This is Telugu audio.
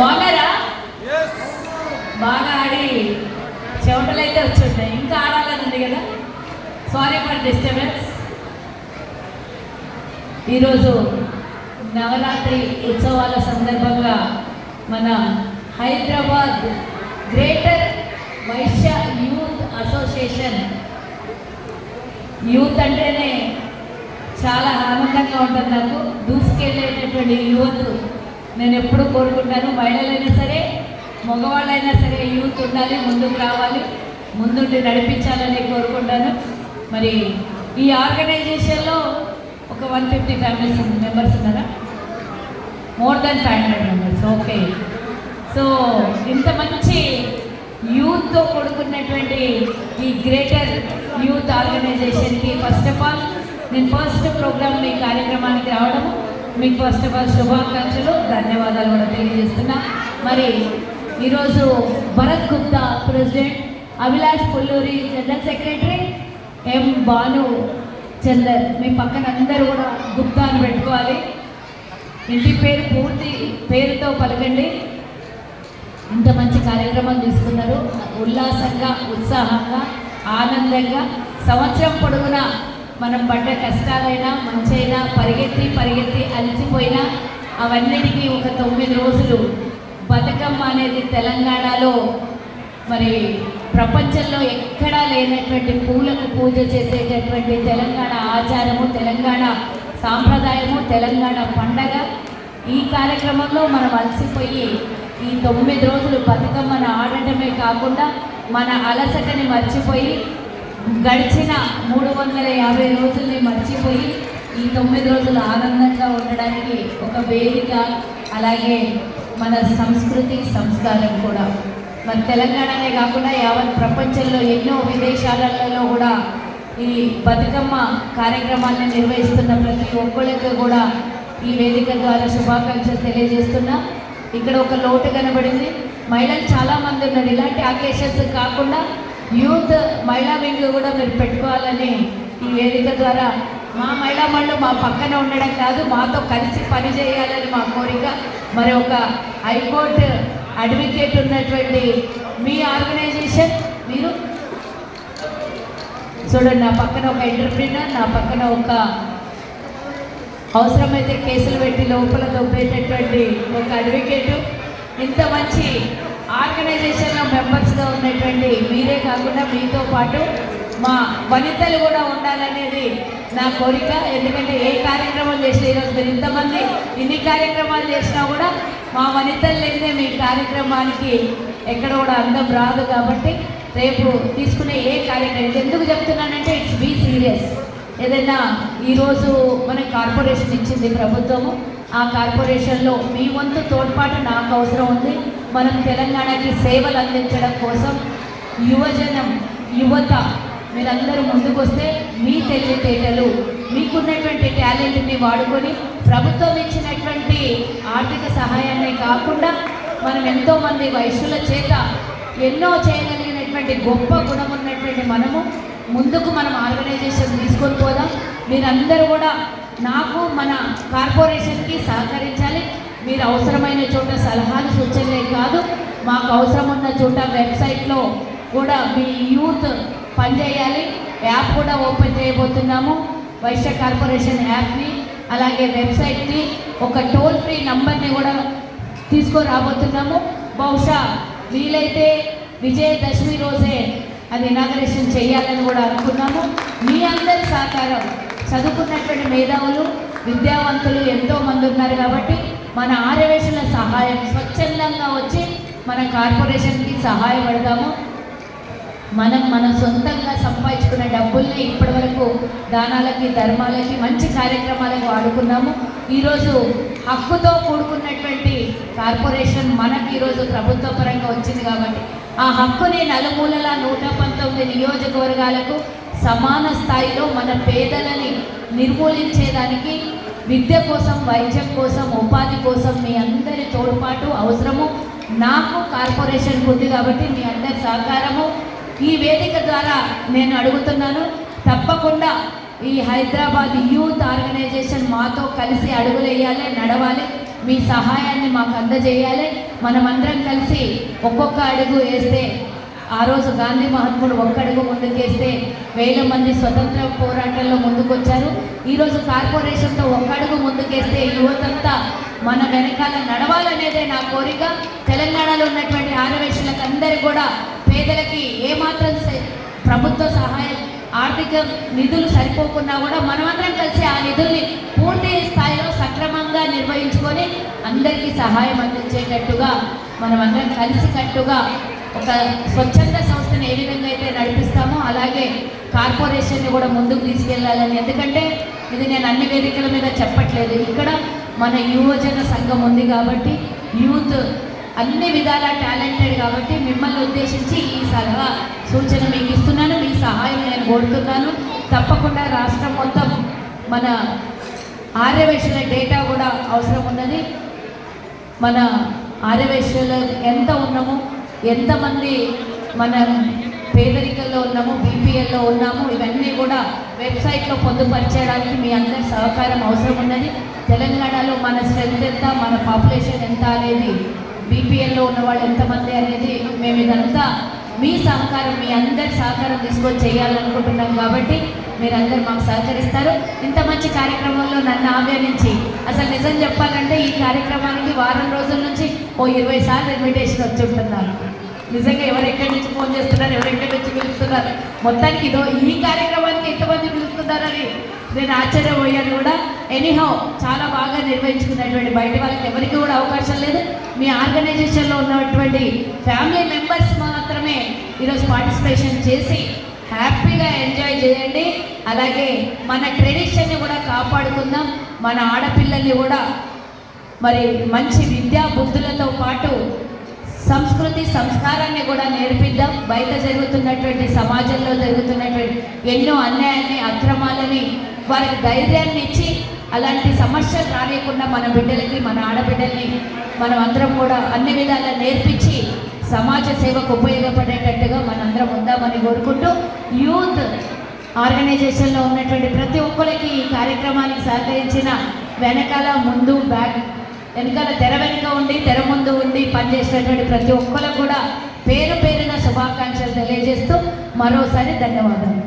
బాగున్నారా? బాగా ఆడి చెమటలైతే వచ్చి ఉంటాయి ఇంకా ఆడాలని ఉంది కదా? సారీ ఫర్ డిస్టర్బెన్స్ ఈరోజు నవరాత్రి ఉత్సవాల సందర్భంగా మన Hyderabad greater Vaishya youth association youth అంటేనే చాలా ఆనందంగా ఉంటుంది నాకు. దూసుకెళ్ళేటటువంటి యువత్ నేను ఎప్పుడు కోరుకుంటాను మహిళలైనా సరే మగవాళ్ళైనా సరే యూత్ ఉండాలి ముందుకు రావాలి ముందుండి నడిపించాలని కోరుకుంటాను. మరి ఈ ఆర్గనైజేషన్లో ఒక వన్ ఫిఫ్టీ ఫ్యామిలీస్ మెంబర్స్ ఉన్నారా? More than five hundred members okay so ఇంత మంచి యూత్తో కొడుకున్నటువంటి ఈ గ్రేటర్ యూత్ ఆర్గనైజేషన్కి ఫస్ట్ ఆఫ్ ఆల్ నేను ఫస్ట్ ప్రోగ్రామ్ ఈ కార్యక్రమానికి రావడం మీకు ఫస్ట్ ఆఫ్ ఆల్ శుభాకాంక్షలు. ధన్యవాదాలు కూడా తెలియజేస్తున్నా. మరి ఈరోజు Bharat Gupta president Abhilash Pulluri general secretary M Banu Chander. మీ పక్కన అందరూ కూడా గుప్తా అని పెట్టుకోవాలి. ఇంటి పేరు పూర్తి పేరుతో పలకండి. ఇంత మంచి కార్యక్రమం తీసుకున్నారు. ఉల్లాసంగా ఉత్సాహంగా ఆనందంగా సంవత్సరం పొడుగునా మనం పడ్డ కష్టాలైనా మంచైనా పరిగెత్తి పరిగెత్తి అలసిపోయినా అవన్నిటికీ ఒక తొమ్మిది రోజులు బతుకమ్మ అనేది తెలంగాణలో మరి ప్రపంచంలో ఎక్కడా లేనటువంటి పూలకు పూజ చేసేటటువంటి తెలంగాణ ఆచారము తెలంగాణ సాంప్రదాయము తెలంగాణ పండగ. ఈ కార్యక్రమంలో మనం అలసిపోయి ఈ తొమ్మిది రోజులు బతుకమ్మను ఆడటమే కాకుండా మన అలసటని మర్చిపోయి గడిచిన మూడు వందల యాభై రోజుల్ని మర్చిపోయి ఈ తొమ్మిది రోజులు ఆనందంగా ఉండడానికి ఒక వేదిక అలాగే మన సంస్కృతి సంస్కారం కూడా. మన తెలంగాణనే కాకుండా యావత్ ప్రపంచంలో ఎన్నో విదేశాలలో కూడా ఈ బతుకమ్మ కార్యక్రమాన్ని నిర్వహిస్తున్న ప్రతి ఒక్కరికి కూడా ఈ వేదిక ద్వారా శుభాకాంక్షలు తెలియజేస్తున్నా. ఇక్కడ ఒక లోటు కనబడింది. మహిళలు చాలామంది ఉన్నారు. ఇలాంటి అకేషన్స్ కాకుండా యూత్ మహిళా వింగ్ కూడా మీరు పెట్టుకోవాలని ఈ వేదిక ద్వారా మా మహిళా మళ్ళు మా పక్కన ఉండడం కాదు మాతో కలిసి పని చేయాలని మా కోరిక. మరి ఒక హైకోర్టు అడ్వకేట్ ఉన్నటువంటి మీ ఆర్గనైజేషన్ మీరు? చూడండి నా పక్కన ఒక ఎంటర్ప్రీనర్ నా పక్కన ఒక అవసరమైతే కేసులు పెట్టి లోపల దొబ్బేటటువంటి ఒక అడ్వకేటు. ఇంత మంచి ఆర్గనైజేషన్లో మెంబర్స్గా ఉన్నటువంటి మీరే కాకుండా మీతో పాటు మా వనితలు కూడా ఉండాలనేది నా కోరిక. ఎందుకంటే ఏ కార్యక్రమం చేసినా ఈరోజు మీరు ఇంతమంది ఇన్ని కార్యక్రమాలు చేసినా కూడా మా వనితలు లేదే మీ కార్యక్రమానికి ఎక్కడ కూడా అందం రాదు కాబట్టి రేపు తీసుకునే ఏ కార్యక్రమం ఎందుకు చెప్తున్నానంటే ఇట్స్ బీ సీరియస్. ఏదైనా ఈరోజు మనకి కార్పొరేషన్ ఇచ్చింది ప్రభుత్వము ఆ కార్పొరేషన్లో మీ వంతు తోడ్పాటు నాకు అవసరం ఉంది. మనం తెలంగాణకి సేవలు అందించడం కోసం యువజనం యువత మీరందరూ ముందుకొస్తే మీ తెలివితేటలు మీకున్నటువంటి టాలెంట్ని వాడుకొని ప్రభుత్వం ఇచ్చినటువంటి ఆర్థిక సహాయాన్ని కాకుండా మనం ఎంతోమంది వయసుల చేత ఎన్నో చేయగలిగినటువంటి గొప్ప గుణం ఉన్నటువంటి మనము ముందుకు మనం ఆర్గనైజేషన్ తీసుకొని పోదాం. మీరందరూ కూడా నాకు మన కార్పొరేషన్కి సహకరించాలి. మీరు అవసరమైన చోట సలహాలు సూచనలే కాదు మాకు అవసరం ఉన్న చోట వెబ్సైట్లో కూడా మీ యూత్ పనిచేయాలి. యాప్ కూడా ఓపెన్ చేయబోతున్నాము. వైశ్య కార్పొరేషన్ యాప్ని అలాగే వెబ్సైట్ని ఒక టోల్ ఫ్రీ నంబర్ని కూడా తీసుకురాబోతున్నాము. బహుశా వీలైతే విజయదశమి రోజే అది ఇనాగరేషన్ చేయాలని కూడా అనుకున్నాము. మీ అందరి సహకారం చదువుకున్నటువంటి మేధావులు విద్యావంతులు ఎంతో మంది ఉన్నారు కాబట్టి మన ఆర్యవేశుల సహాయం స్వచ్ఛందంగా వచ్చి మన కార్పొరేషన్కి సహాయపడదాము మనం మన సొంతంగా సంపాదించుకున్న డబ్బుల్ని ఇప్పటి వరకు దానాలకి ధర్మాలకి మంచి కార్యక్రమాలకు వాడుకున్నాము. ఈరోజు హక్కుతో కూడుకున్నటువంటి కార్పొరేషన్ మనకి ఈరోజు ప్రభుత్వ పరంగా వచ్చింది కాబట్టి ఆ హక్కుని నలుమూలల నూట పంతొమ్మిది నియోజకవర్గాలకు సమాన స్థాయిలో మన పేదలని నిర్మూలించేదానికి విద్య కోసం వైద్యం కోసం ఉపాధి కోసం మీ అందరి తోడ్పాటు అవసరము. నాకు కార్పొరేషన్ ఉంది కాబట్టి మీ అందరి సహకారము. ఈ వేదిక ద్వారా నేను అడుగుతున్నాను. తప్పకుండా ఈ హైదరాబాద్ యూత్ ఆర్గనైజేషన్ మాతో కలిసి అడుగులేయాలి నడవాలి. మీ సహాయాన్ని మాకు అందజేయాలి. మనమందరం కలిసి ఒక్కొక్క అడుగు వేస్తే ఆ రోజు గాంధీ మహాత్ముడు ఒక్కడుగు ముందుకేస్తే వేల మంది స్వతంత్ర పోరాటంలో ముందుకొచ్చారు. ఈరోజు కార్పొరేషన్తో ఒక్కడుగు ముందుకేస్తే యువతంతా మన వెనకాల నడవాలనేదే నా కోరిక. తెలంగాణలో ఉన్నటువంటి ఆరవేశులకు అందరూ కూడా పేదలకి ఏమాత్రం ప్రభుత్వ సహాయం ఆర్థిక నిధులు సరిపోకున్నా కూడా మనమందరం కలిసి ఆ నిధుల్ని పూర్తి స్థాయిలో సక్రమంగా నిర్వహించుకొని అందరికీ సహాయం అందించేటట్టుగా మనమందరం కలిసికట్టుగా ఒక స్వచ్ఛంద సంస్థను ఏ విధంగా అయితే నడిపిస్తామో అలాగే కార్పొరేషన్ని కూడా ముందుకు తీసుకెళ్ళాలని ఎందుకంటే ఇది నేను అన్ని వేదికల మీద చెప్పట్లేదు. ఇక్కడ మన యువజన సంఘం ఉంది కాబట్టి యూత్ అన్ని విధాల టాలెంటెడ్ కాబట్టి మిమ్మల్ని ఉద్దేశించి ఈ సలహా సూచన మీకు ఇస్తున్నాను. మీ సహాయం నేను కోరుతున్నాను. తప్పకుండా రాష్ట్రం మొత్తం మన ఆర్యవేశుల డేటా కూడా అవసరం ఉన్నది. మన ఆర్యవేశ్యలో ఎంత ఉన్నామో ఎంతమంది మన పేదరికంలో ఉన్నాము బీపీఎల్లో ఉన్నాము ఇవన్నీ కూడా వెబ్సైట్లో పొందుపరచడానికి మీ అందరి సహకారం అవసరం ఉన్నది. తెలంగాణలో మన స్ట్రెంత్ ఎంత మన పాపులేషన్ ఎంత అనేది బీపీఎల్లో ఉన్న వాళ్ళు ఎంతమంది అనేది మేము ఇదంతా మీ సహకారం మీ అందరి సహకారం తీసుకొని చేయాలనుకుంటున్నాం కాబట్టి మీరందరూ మాకు సహకరిస్తారు. ఇంత మంచి కార్యక్రమంలో నన్ను ఆహ్వానించి అసలు నిజం చెప్పాలంటే ఈ కార్యక్రమానికి వారం రోజుల నుంచి ఓ ఇరవై సార్లు ఇన్విటేషన్ వచ్చి ఉంటున్నారు. నిజంగా ఎవరు ఎక్కడి నుంచి ఫోన్ చేస్తున్నారు ఎవరు ఎక్కడి నుంచి పిలుస్తున్నారు? మొత్తానికి ఇదో ఈ కార్యక్రమానికి ఎంతమంది పిలుస్తున్నారని నేను ఆశ్చర్యపోయాను కూడా. ఎనీహౌ చాలా బాగా నిర్వహించుకున్నటువంటి బయట వాళ్ళకి ఎవరికి కూడా అవకాశం లేదు. మీ ఆర్గనైజేషన్లో ఉన్నటువంటి ఫ్యామిలీ మెంబర్స్ మాత్రమే ఈరోజు పార్టిసిపేషన్ చేసి హ్యాపీగా ఎంజాయ్ చేయండి. అలాగే మన ట్రెడిషన్ని కూడా కాపాడుకుందాం. మన ఆడపిల్లల్ని కూడా మరి మంచి విద్యా బుద్ధులతో పాటు సంస్కృతి సంస్కారాన్ని కూడా నేర్పిద్దాం. బయట జరుగుతున్నటువంటి సమాజంలో జరుగుతున్నటువంటి ఎన్నో అన్యాయాన్ని అక్రమాలని వారికి ధైర్యాన్ని ఇచ్చి అలాంటి సమస్యలు రానియకుండా మన బిడ్డలకి మన ఆడబిడ్డల్ని మనం అందరం కూడా అన్ని విధాలా నేర్పించి సమాజ సేవకు ఉపయోగపడేటట్టుగా మనందరం ఉందామని కోరుకుంటూ యూత్ ఆర్గనైజేషన్లో ఉన్నటువంటి ప్రతి ఒక్కరికి ఈ కార్యక్రమానికి సహకరించిన వెనకాల ముందు బ్యాక్ వెనకాల తెర వెనుక ఉండి తెర ముందు ఉండి పనిచేసినటువంటి ప్రతి ఒక్కరికి కూడా పేరు పేరున శుభాకాంక్షలు తెలియజేస్తూ మరోసారి ధన్యవాదాలు.